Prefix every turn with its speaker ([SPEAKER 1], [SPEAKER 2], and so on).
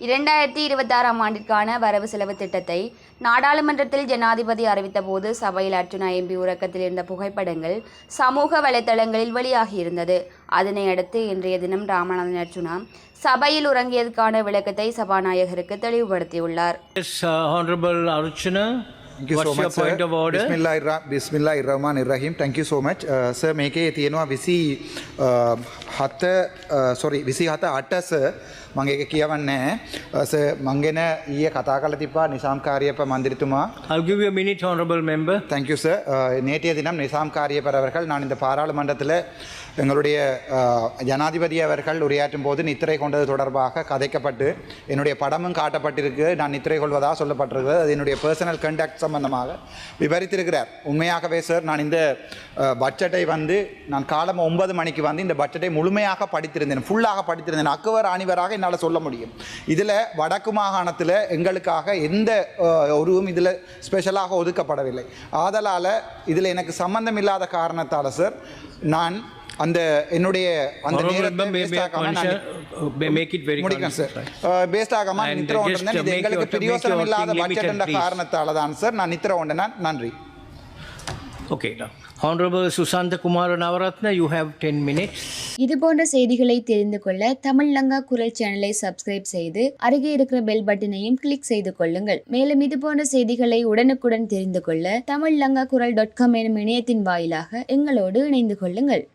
[SPEAKER 1] இரண்டாயிரத்தி இருபத்தாறாம் ஆண்டிற்கான வரவு செலவு திட்டத்தை நாடாளுமன்றத்தில் ஜனாதிபதி அறிவித்தபோது சபையில் அர்ச்சுனா எம்பி உறக்கத்தில் இருந்த புகைப்படங்கள் சமூக வலைதளங்களில் வெளியாகியிருந்தது அதனை அடுத்து இன்றைய தினம் ராமநாதன் அர்ச்சுனா சபையில் உறங்கியதற்கான விளக்கத்தை சபாநாயகருக்கு தெளிவுபடுத்தியுள்ளார்
[SPEAKER 2] Yes, uh, Honorable Archana,
[SPEAKER 3] Thank you
[SPEAKER 2] what's
[SPEAKER 3] so
[SPEAKER 2] your
[SPEAKER 3] much, sir.
[SPEAKER 2] point of order?
[SPEAKER 3] Bismillah irra- Bismillah irrahman irrahim. Thank you so much. Uh, sir, මේකේ තියෙනවා විසි හත සොරි විසි හත අට සර් මං ඒක කියවන්නේ ස මංගෙන ඊය කතා කල තිපා නිසාම් කාරියප මන්දිරිතුමා
[SPEAKER 2] I'll give you a minute, Honorable Member.
[SPEAKER 3] Thank you sir நேற்றைய தினம் நிசாம் காரியப்பர் அவர்கள் நான் இந்த பாராளுமன்றத்தில் எங்களுடைய அஹ், ஜனாதிபதி அவர்கள் உரையாற்றும் போது நித்திரை கொண்டது தொடர்பாக கதைக்கப்பட்டு என்னுடைய படமும் காட்டப்பட்டிருக்கு நான் நித்திரை கொள்வதாக சொல்லப்பட்டிருக்கிறது அது என்னுடைய பர்சனல் கண்டக்ட் சம்பந்தமாக விவரித்திருக்கிறார் உண்மையாகவே சார் நான் இந்த அஹ், பட்ஜெட்டை வந்து நான் காலம் ஒன்பது மணிக்கு வந்து இந்த பட்ஜெட்டை முழுமையாக படித்திருந்தேன் ஃபுல்லாக படித்திருந்தேன். அக்குவர் அணிவராக என்னால் சொல்ல முடியும். இதில் வடக்கு மாகாணத்தில் எங்களுக்காக எந்த ஒருவும் இதில் ஸ்பெஷலாக ஒதுக்கப்படவில்லை. ஆதலால் இதில் எனக்கு சம்பந்தம் இல்லாத காரணத்தால் சார் நான் அந்த என்னுடைய அந்த நேரத்தை
[SPEAKER 2] very
[SPEAKER 3] முடிக்கேன் சார். பேஸ்ட் ஆகாம நித்திர ஒன்றேன் இது எங்களுக்கு பிரியோசனம் இல்லாத பட்ஜெட் என்ற. காரணத்தால் தான் சார் நான் நித்திர ஒன்றேன் நன்றி.
[SPEAKER 2] Okay now. Sushantha Kumar Navaratne you have ten 10
[SPEAKER 1] இதுபோன்ற செய்திகளை தெரிந்து கொள்ள தமிழ் லங்கா குரல் சேனலை சப்ஸ்கிரைப் செய்து அருகே இருக்கிற பெல் பட்டனையும் கிளிக் செய்து கொள்ளுங்கள். மேலும் இதுபோன்ற செய்திகளை உடனுக்குடன் தெரிந்து கொள்ள தமிழ் லங்கா குரல் டாட் காம் எனும் இணையத்தின் வாயிலாக எங்களோடு இணைந்து கொள்ளுங்கள்.